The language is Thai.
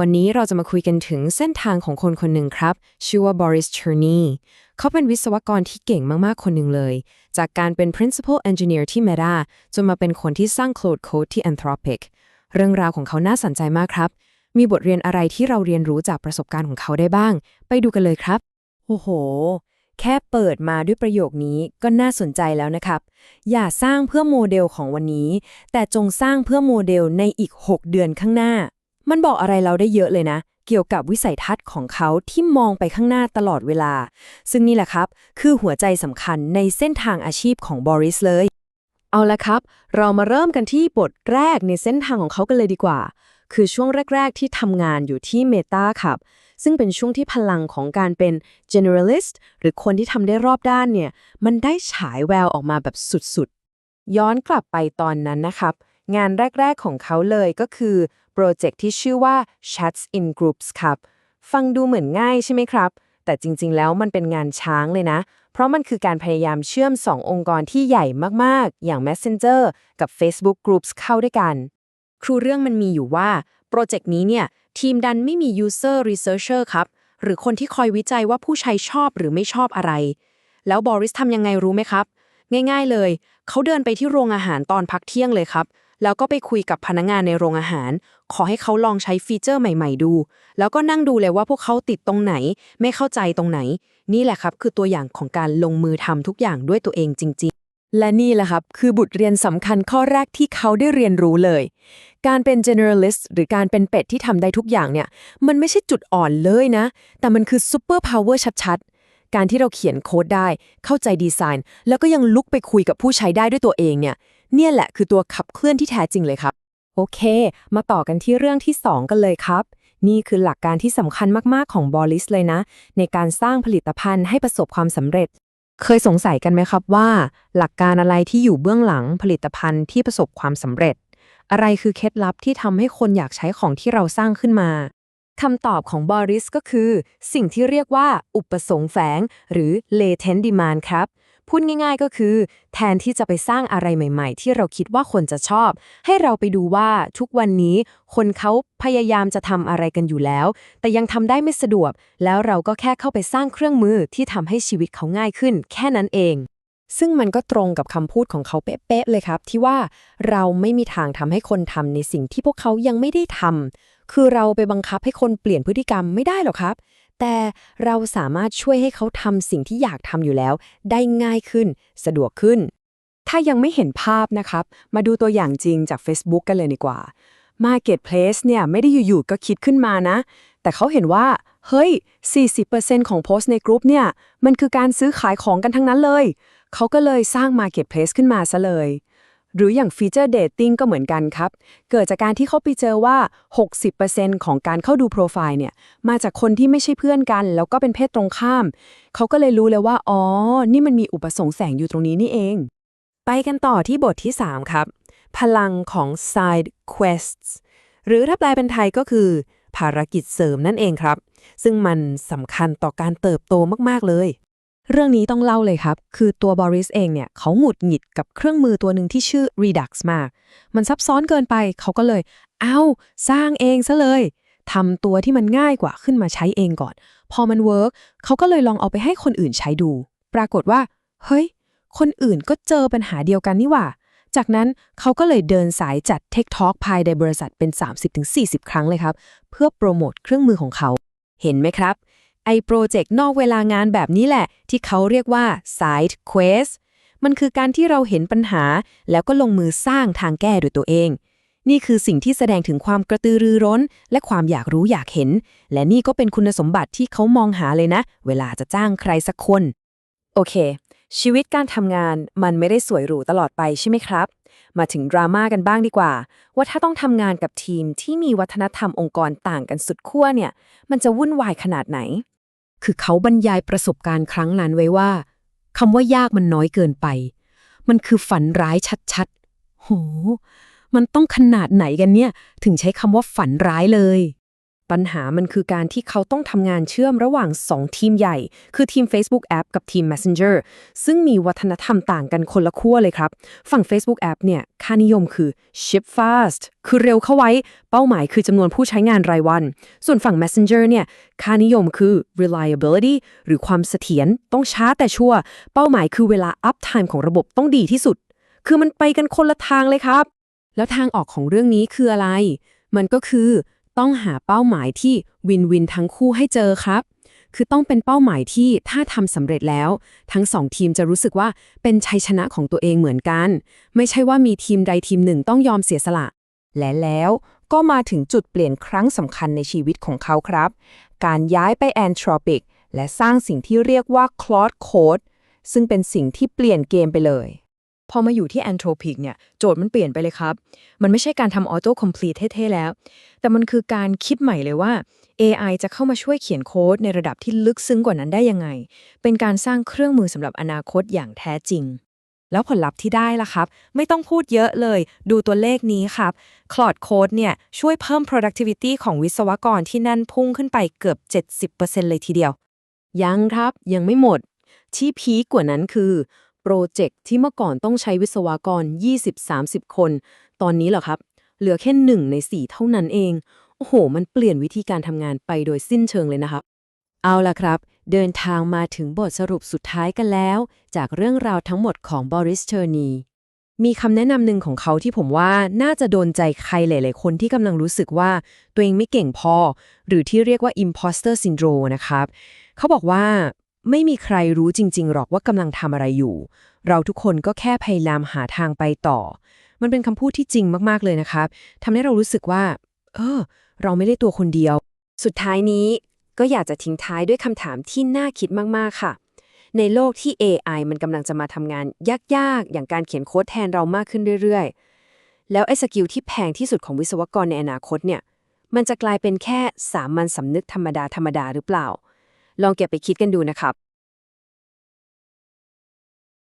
วันนี้เราจะมาคุยกันถึงเส้นทางของคนคนหนึ่งครับ ชื่อว่าบริสเชอร์นีเขาเป็นวิศวกรที่เก่งมาก ๆ คนหนึ่งเลย จากการเป็น principal engineer ที่ Meta จนมาเป็นคนที่สร้าง Cloud Code ที่ Anthropic เรื่องราวของเขาน่าสนใจมากครับ มีบทเรียนอะไรที่เราเรียนรู้จากประสบการณ์ของเขาได้บ้าง ไปดูกันเลยครับ โอ้โห แค่เปิดมาด้วยประโยคนี้ก็น่าสนใจแล้วนะครับ อย่าสร้างเพื่อโมเดลของวันนี้ แต่จงสร้างเพื่อโมเดลในอีก 6 เดือนข้างหน้า มันบอกอะไรเราได้เยอะเลยนะ เกี่ยวกับวิสัยทัศน์ของเขาที่มองไปข้างหน้าตลอดเวลา ซึ่งนี่แหละครับ คือหัวใจสำคัญในเส้นทางอาชีพของบริสเลย เอาละครับ เรามาเริ่มกันที่บทแรกในเส้นทางของเขากันเลยดีกว่า คือช่วงแรก ๆ ที่ทำงานอยู่ที่ Meta ครับ ซึ่งเป็นช่วงที่พลังของการเป็น generalist หรือคนที่ทำได้รอบด้านเนี่ย มันได้ฉายแววออกมาแบบสุดๆ ย้อนกลับไปตอนนั้นนะครับ งานแรก ๆ ของเขาเลยก็คือ โปรเจกต์ที่ชื่อว่า Chats in Groups ครับ ฟังดูเหมือนง่ายใช่ไหมครับ แต่จริงๆ แล้วมันเป็นงานช้างเลยนะ เพราะมันคือการพยายามเชื่อม 2 องค์กรที่ใหญ่มากๆ อย่าง Messenger กับ Facebook Groups เข้าด้วยกัน ครูเรื่องมันมีอยู่ว่า โปรเจกต์นี้เนี่ยทีมดันไม่มี user researcher ครับ หรือคนที่คอยวิจัยว่าผู้ใช้ชอบหรือไม่ชอบอะไร แล้วบอริสทำยังไงรู้ไหมครับ ง่าย ๆเลย เขาเดินไปที่โรงอาหารตอนพักเที่ยงเลยครับ แล้วก็ไปคุยกับพนักงานในโรงอาหาร ขอให้เขาลองใช้ฟีเจอร์ใหม่ ๆ ดู แล้วก็นั่งดูเลยว่าพวกเขาติดตรงไหน ไม่เข้าใจตรงไหน นี่แหละครับคือตัวอย่างของการลงมือทำทุกอย่างด้วยตัวเองจริง ๆและนี่แหละครับ คือบทเรียนสำคัญข้อแรกที่เขาได้เรียนรู้เลย การเป็น generalist หรือการเป็นเป็ดที่ทำได้ทุกอย่างเนี่ย มันไม่ใช่จุดอ่อนเลยนะ แต่มันคือ super power ชัดๆ การที่เราเขียนโค้ดได้ เข้าใจดีไซน์ แล้วก็ยังลุกไปคุยกับผู้ใช้ได้ด้วยตัวเองเนี่ย เนี่ยแหละคือตัวขับเคลื่อนที่แท้จริงเลยครับ โอเค มาต่อกันที่เรื่องที่ 2 กันเลยครับ นี่คือหลักการที่สำคัญมาก ๆ ของบอลิสเลยนะ ในการสร้างผลิตภัณฑ์ให้ประสบความสำเร็จ เคยสงสัยกันไหมครับว่า หลักการอะไรที่อยู่เบื้องหลังผลิตภัณฑ์ที่ประสบความสำเร็จ อะไรคือเคล็ดลับที่ทำให้คนอยากใช้ของที่เราสร้างขึ้นมาคำตอบของบอริสก็คือ สิ่งที่เรียกว่า อุปสงค์แฝง หรือ latent demand ครับ พูดง่าย ๆ ก็คือ แทนที่จะไปสร้างอะไรใหม่ ๆ ที่เราคิดว่าคนจะชอบ ให้เราไปดูว่าทุกวันนี้ คนเขาพยายามจะทำอะไรกันอยู่แล้ว แต่ยังทำได้ไม่สะดวก แล้วเราก็แค่เข้าไปสร้างเครื่องมือที่ทำให้ชีวิตเขาง่ายขึ้น แค่นั้นเอง ซึ่งมันก็ตรงกับคำพูดของเขาเป๊ะๆเลยครับ ที่ว่าเราไม่มีทางทำให้คนทำในสิ่งที่พวกเขายังไม่ได้ทำคือเราไปบังคับให้คนเปลี่ยนพฤติกรรมไม่ได้หรอกครับ แต่เราสามารถช่วยให้เขาทำสิ่งที่อยากทำอยู่แล้ว ได้ง่ายขึ้น สะดวกขึ้น ถ้ายังไม่เห็นภาพนะครับ มาดูตัวอย่างจริงจาก Facebook กันเลยดีกว่า Marketplace เนี่ยไม่ได้อยู่ๆก็คิดขึ้นมานะ แต่เขาเห็นว่า เฮ้ย 40%ของโพสต์ในกลุ่มเนี่ย มันคือการซื้อขายของกันทั้งนั้นเลย เขาก็เลยสร้าง Marketplace ขึ้นมาซะเลย หรืออย่างฟีเจอร์เดทติ้งก็เหมือนกันครับ เกิดจากการที่เขาไปเจอว่า 60%ของการเข้าดูโปรไฟล์เนี่ย มาจากคนที่ไม่ใช่เพื่อนกัน แล้วก็เป็นเพศตรงข้าม เขาก็เลยรู้เลยว่า อ๋อ นี่มันมีอุปสงค์แสงอยู่ตรงนี้นี่เอง ไปกันต่อที่บทที่ 3 ครับ พลังของ side quests หรือถ้าแปลเป็นไทยก็คือ ภารกิจเสริมนั่นเองครับ ซึ่งมันสำคัญต่อการเติบโตมากๆเลย เรื่องนี้ต้องเล่าเลยครับ คือตัวบริสเองเนี่ยเขาหงุดหงิดกับเครื่องมือตัวหนึ่งที่ชื่อ Redux มาก มันซับซ้อนเกินไป เขาก็เลย เอา้า สร้างเองซะเลยทำตัวที่มันง่ายกว่าขึ้นมาใช้เองก่อน พอมันเวิร์กเขาก็เลยลองเอาไปให้คนอื่นใช้ดู ปรากฏว่า เฮ้ย คนอื่นก็เจอปัญหาเดียวกันนี่หว่า จากนั้นเขาก็เลยเดินสายจัด Tech Talk ภายในบริษัทเป็น 30-40 ครั้งเลยครับ เพื่อโปรโมทเครื่องมือของเขา เห็นไหมครับ ไอโปรเจกต์นอกเวลางานแบบนี้แหละ ที่เขาเรียกว่า Side Quest มันคือการที่เราเห็นปัญหา แล้วก็ลงมือสร้างทางแก้ด้วยตัวเอง นี่คือสิ่งที่แสดงถึงความกระตือรือร้น และความอยากรู้อยากเห็น และนี่ก็เป็นคุณสมบัติที่เขามองหาเลยนะ เวลาจะจ้างใครสักคน โอเค ชีวิตการทำงานมันไม่ได้สวยหรูตลอดไปใช่ไหมครับ มาถึงดราม่ากันบ้างดีกว่า ว่าถ้าต้องทำงานกับทีมที่มีวัฒนธรรมองค์กรต่างกันสุดขั้วเนี่ย มันจะวุ่นวายขนาดไหน คือเขาบรรยายประสบการณ์ครั้งนั้นไว้ว่าคำว่ายากมันน้อยเกินไป มันคือฝันร้ายชัดๆ โห มันต้องขนาดไหนกันเนี่ย ถึงใช้คำว่าฝันร้ายเลย ปัญหามันคือการที่เขาต้องทำงานเชื่อมระหว่าง 2 ทีมใหญ่ คือทีม Facebook App กับทีม Messenger ซึ่งมีวัฒนธรรมต่างกันคนละขั้วเลยครับ ฝั่ง Facebook App เนี่ยค่านิยมคือ ship fast คือเร็วเข้าไว้ เป้าหมายคือจำนวนผู้ใช้งานรายวัน ส่วนฝั่ง Messenger เนี่ยค่านิยมคือ reliability หรือความเสถียรต้องช้าแต่ชัวร์เป้าหมายคือเวลา uptime ของระบบต้องดีที่สุด คือมันไปกันคนละทางเลยครับ แล้วทางออกของเรื่องนี้คืออะไร มันก็คือ ต้องหาเป้าหมายที่วินวินทั้งคู่ให้เจอครับ คือต้องเป็นเป้าหมายที่ถ้าทำสำเร็จแล้ว ทั้งสองทีมจะรู้สึกว่าเป็นชัยชนะของตัวเองเหมือนกัน ไม่ใช่ว่ามีทีมใดทีมหนึ่งต้องยอมเสียสละ และแล้วก็มาถึงจุดเปลี่ยนครั้งสำคัญในชีวิตของเขาครับ การย้ายไป Anthropic และสร้างสิ่งที่เรียกว่า Claude Code ซึ่งเป็นสิ่งที่เปลี่ยนเกมไปเลย พอมาอยู่ที่ Anthropic เนี่ยโจทย์มันเปลี่ยนไปเลยครับ มันไม่ใช่การทำ Auto Complete เท่ๆแล้ว แต่มันคือการคิดใหม่เลยว่า AI จะเข้ามาช่วยเขียนโค้ดในระดับที่ลึกซึ้งกว่านั้นได้ยังไง เป็นการสร้างเครื่องมือสำหรับอนาคตอย่างแท้จริง แล้วผลลัพธ์ที่ได้ล่ะครับ ไม่ต้องพูดเยอะเลย ดูตัวเลขนี้ครับ Cloud Code เนี่ยช่วยเพิ่ม productivity ของวิศวกรที่นั่นพุ่งขึ้นไปเกือบ 70%เลยทีเดียว ยังครับยังไม่หมด ที่พีคกว่านั้นคือ โปรเจกต์ที่เมื่อก่อนต้องใช้วิศวกร 20-30 คน ตอนนี้เหรอครับ เหลือแค่หนึ่งใน4เท่านั้นเอง โอ้โห มันเปลี่ยนวิธีการทำงานไปโดยสิ้นเชิงเลยนะครับ เอาล่ะครับ เดินทางมาถึงบทสรุปสุดท้ายกันแล้ว จากเรื่องราวทั้งหมดของบริสเชอร์นีมีคำแนะนำหนึ่งของเขาที่ผมว่าน่าจะโดนใจใครหลาย ๆ คนที่กำลังรู้สึกว่าตัวเองไม่เก่งพอ หรือที่เรียกว่า imposter syndrome นะครับ เขาบอกว่า ไม่มีใครรู้จริง ๆ หรอกว่ากำลังทำอะไรอยู่ เราทุกคนก็แค่พยายามหาทางไปต่อ มันเป็นคำพูดที่จริงมากๆเลยนะครับทำให้เรารู้สึกว่า เออ เราไม่ได้ตัวคนเดียว สุดท้ายนี้ก็อยากจะทิ้งท้ายด้วยคำถามที่น่าคิดมากๆค่ะ ในโลกที่ AI มันกำลังจะมาทำงานยากๆ อย่างการเขียนโค้ดแทนเรามากขึ้นเรื่อยๆ แล้วไอ้สกิลที่แพงที่สุดของวิศวกรในอนาคตเนี่ย มันจะกลายเป็นแค่สามัญสำนึกธรรมดาธรรมดาหรือเปล่า ลองเก็บไปคิดกันดูนะครับ